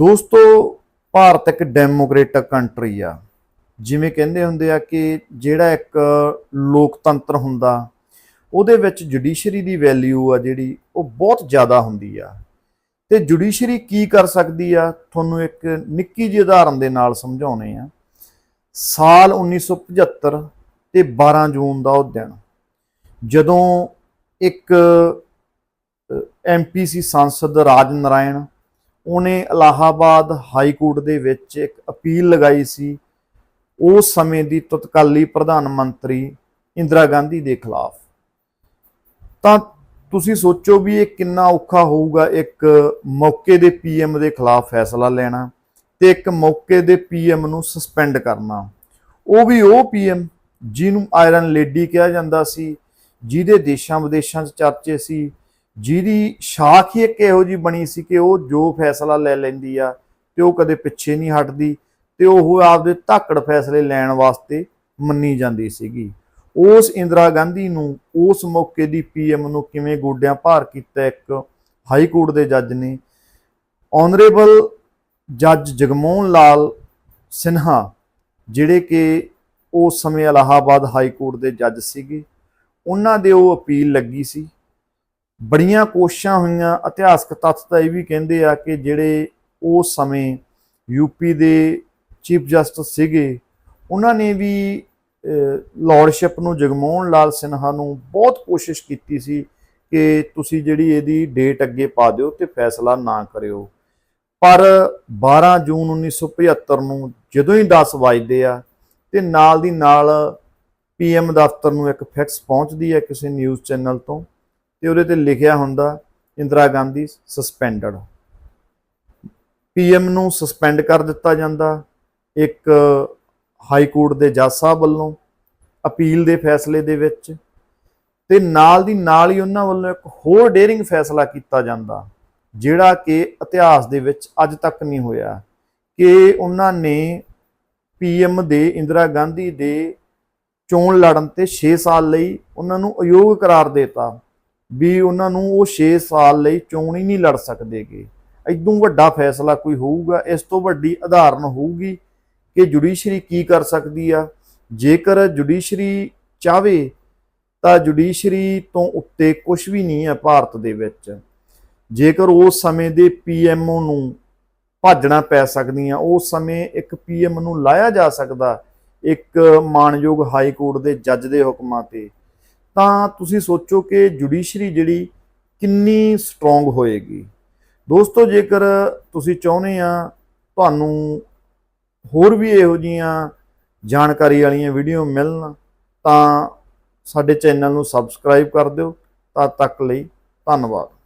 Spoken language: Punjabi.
ਦੋਸਤੋ, ਭਾਰਤ ਇੱਕ ਡੈਮੋਕ੍ਰੇਟਿਕ ਕੰਟਰੀ ਆ। ਜਿਵੇਂ ਕਹਿੰਦੇ ਹੁੰਦੇ ਆ ਕਿ ਜਿਹੜਾ ਇੱਕ ਲੋਕਤੰਤਰ ਹੁੰਦਾ, ਉਹਦੇ ਵਿੱਚ ਜੁਡੀਸ਼ਰੀ ਦੀ ਵੈਲਿਊ ਆ ਜਿਹੜੀ, ਉਹ ਬਹੁਤ ਜ਼ਿਆਦਾ ਹੁੰਦੀ ਆ। ਤੇ ਜੁਡੀਸ਼ਰੀ ਕੀ ਕਰ ਸਕਦੀ ਆ? ਤੁਹਾਨੂੰ ਇੱਕ ਨਿੱਕੀ ਜਿਹੀ ਉਦਾਹਰਨ ਦੇ ਨਾਲ ਸਮਝਾਉਣੇ ਆ। ਸਾਲ 1975 ਤੇ 12 ਜੂਨ ਦਾ ਉਹ ਦਿਨ, ਜਦੋਂ ਇੱਕ ਐਮਪੀ ਸੀ, ਸੰਸਦ ਰਾਜ ਨਾਰਾਇਣ ਉਹਨੇ ਇਲਾਹਾਬਾਦ ਹਾਈ ਕੋਰਟ ਦੇ ਵਿੱਚ ਇੱਕ ਅਪੀਲ ਲਗਾਈ ਸੀ। ਉਸ ਸਮੇਂ ਦੀ ਤਤਕਾਲੀ ਪ੍ਰਧਾਨ ਮੰਤਰੀ ਇੰਦਰਾ ਗਾਂਧੀ ਦੇ ਖਿਲਾਫ। ਤਾਂ ਤੁਸੀਂ ਸੋਚੋ ਵੀ ਇਹ ਕਿੰਨਾ ਔਖਾ ਹੋਊਗਾ ਇੱਕ ਮੌਕੇ ਦੇ ਪੀਐਮ ਦੇ ਖਿਲਾਫ ਫੈਸਲਾ ਲੈਣਾ ਤੇ ਇੱਕ ਮੌਕੇ ਦੇ ਪੀਐਮ ਨੂੰ ਸਸਪੈਂਡ ਕਰਨਾ। ਉਹ ਵੀ ਉਹ ਪੀਐਮ ਜਿਹਨੂੰ ਆਇਰਨ ਲੇਡੀ ਕਿਹਾ ਜਾਂਦਾ ਸੀ, ਜਿਹਦੇ ਦੇਸ਼ਾਂ ਵਿਦੇਸ਼ਾਂ 'ਚ ਚਰਚੇ ਸੀ ਜਿਹਦੀ ਸ਼ਾਖ ਹੀ ਇੱਕ ਇਹੋ ਜੀ ਬਣੀ ਸੀ ਕਿ ਉਹ ਜੋ ਫੈਸਲਾ ਲੈ ਲੈਂਦੀ ਆ ਤੇ ਉਹ ਕਦੇ ਪਿੱਛੇ ਨਹੀਂ ਹਟਦੀ ਤੇ ਉਹ ਆਪਦੇ ਧਾਕੜ ਫੈਸਲੇ ਲੈਣ ਵਾਸਤੇ ਮੰਨੀ ਜਾਂਦੀ ਸੀਗੀ। ਉਸ ਇੰਦਰਾ ਗਾਂਧੀ ਨੂੰ ਉਸ ਮੌਕੇ ਦੀ ਪੀਐਮ ਨੂੰ ਕਿਵੇਂ ਗੋਡਿਆਂ ਭਾਰ ਕੀਤਾ ਇੱਕ ਹਾਈ ਕੋਰਟ ਦੇ ਜੱਜ ਨੇ? ਆਨਰੇਬਲ ਜੱਜ ਜਗਮੋਹਨ ਲਾਲ ਸਿਨਹਾ, ਜਿਹੜੇ ਕਿ ਉਸ ਸਮੇਂ ਇਲਾਹਾਬਾਦ ਹਾਈ ਕੋਰਟ ਦੇ ਜੱਜ ਸੀਗੇ, ਉਹਨਾਂ ਦੇ ਉਹ ਅਪੀਲ ਲੱਗੀ ਸੀ ਬੜੀਆਂ ਕੋਸ਼ਿਸ਼ਾਂ ਹੋਈਆਂ, ਇਤਿਹਾਸਕ ਤੱਥ ਤਾਂ ਇਹ ਵੀ ਕਹਿੰਦੇ ਆ ਕਿ ਜਿਹੜੇ ਉਸ ਸਮੇਂ ਯੂਪੀ ਦੇ ਚੀਫ ਜਸਟਿਸ ਸੀਗੇ, ਉਹਨਾਂ ਨੇ ਵੀ ਲਾਰਡਸ਼ਿਪ ਨੂੰ ਜਗਮੋਹਨ ਲਾਲ ਸਿਨਹਾ ਨੂੰ ਬਹੁਤ ਕੋਸ਼ਿਸ਼ ਕੀਤੀ ਸੀ ਕਿ ਤੁਸੀਂ ਜਿਹੜੀ ਇਹਦੀ ਡੇਟ ਅੱਗੇ ਪਾ ਦਿਓ ਤੇ ਫੈਸਲਾ ਨਾ ਕਰਿਓ। ਪਰ 12 ਜੂਨ 1975 ਨੂੰ ਜਦੋਂ ਹੀ 10 ਵਜਦੇ ਆ ਤੇ ਨਾਲ ਦੀ ਨਾਲ ਪੀਐਮ ਦਫ਼ਤਰ ਨੂੰ ਇੱਕ ਫੈਕਸ ਪਹੁੰਚਦੀ ਹੈ ਕਿਸੇ ਨਿਊਜ਼ ਚੈਨਲ ਤੋਂ ਤੇ ਉਹਦੇ ਤੇ ਲਿਖਿਆ ਹੁੰਦਾ ਇੰਦਰਾ ਗਾਂਧੀ ਸਸਪੈਂਡਡ ਪੀਐਮ ਨੂੰ ਸਸਪੈਂਡ ਕਰ ਦਿੱਤਾ ਜਾਂਦਾ। ਇੱਕ ਹਾਈ ਕੋਰਟ ਦੇ ਜੱਜ ਸਾਹਿਬ ਵੱਲੋਂ ਅਪੀਲ ਦੇ ਫੈਸਲੇ ਦੇ ਵਿੱਚ ਤੇ ਨਾਲ ਦੀ ਨਾਲ ਹੀ ਉਹਨਾਂ ਵੱਲੋਂ ਇੱਕ ਹੋਰ ਡੇਅਰਿੰਗ ਫੈਸਲਾ ਕੀਤਾ ਜਾਂਦਾ, ਜਿਹੜਾ ਕਿ ਇਤਿਹਾਸ ਦੇ ਵਿੱਚ ਅੱਜ ਤੱਕ ਨਹੀਂ ਹੋਇਆ। ਕਿ ਉਹਨਾਂ ਨੇ ਪੀਐਮ ਦੇ ਇੰਦਰਾ ਗਾਂਧੀ ਦੇ ਚੋਣ ਲੜਨ ਤੇ 6 ਸਾਲ ਲਈ ਉਹਨਾਂ ਨੂੰ ਅਯੋਗ ਕਰਾਰ ਦਿੱਤਾ। ਵੀ ਉਹਨਾਂ ਨੂੰ ਉਹ 6 ਸਾਲ ਲਈ ਚੋਣ ਹੀ ਨਹੀਂ ਲੜ ਸਕਦੇਗੇ। ਇਦੋਂ ਵੱਡਾ ਫੈਸਲਾ ਕੋਈ ਹੋਊਗਾ, ਇਸ ਤੋਂ ਵੱਡੀ ਉਦਾਹਰਨ ਹੋਊਗੀ ਕਿ ਜੁਡੀਸ਼ਰੀ ਕੀ ਕਰ ਸਕਦੀ ਆ। ਜੇਕਰ ਜੁਡੀਸ਼ਰੀ ਚਾਵੇ ਤਾਂ ਜੁਡੀਸ਼ਰੀ ਤੋਂ ਉੱਤੇ ਕੁਝ ਵੀ ਨਹੀਂ ਹੈ ਭਾਰਤ ਦੇ ਵਿੱਚ। ਜੇਕਰ ਉਸ ਸਮੇਂ ਦੇ ਪੀਐਮਓ ਨੂੰ ਭਾਜਣਾ ਪੈ ਸਕਦੀਆਂ ਉਸ ਸਮੇਂ ਇੱਕ ਪੀਐਮ ਨੂੰ ਲਾਇਆ ਜਾ ਸਕਦਾ, ਇੱਕ ਮਾਨਯੋਗ ਹਾਈ ਕੋਰਟ ਦੇ ਜੱਜ ਦੇ ਹੁਕਮਾਂ ਤੇ। ਤਾਂ ਤੁਸੀਂ ਸੋਚੋ ਕਿ ਜੁਡੀਸ਼ਰੀ ਜਿਹੜੀ ਕਿੰਨੀ ਸਟਰੋਂਗ ਹੋਏਗੀ। ਦੋਸਤੋ, ਜੇਕਰ ਤੁਸੀਂ ਚਾਹੁੰਦੇ ਆ ਤੁਹਾਨੂੰ ਹੋਰ ਵੀ ਇਹੋ ਜੀਆਂ ਜਾਣਕਾਰੀ ਵਾਲੀਆਂ ਵੀਡੀਓ ਮਿਲਣ, ਤਾਂ ਸਾਡੇ ਚੈਨਲ ਨੂੰ ਸਬਸਕ੍ਰਾਈਬ ਕਰ ਦਿਓ। ਤਦ ਤੱਕ ਲਈ ਧੰਨਵਾਦ।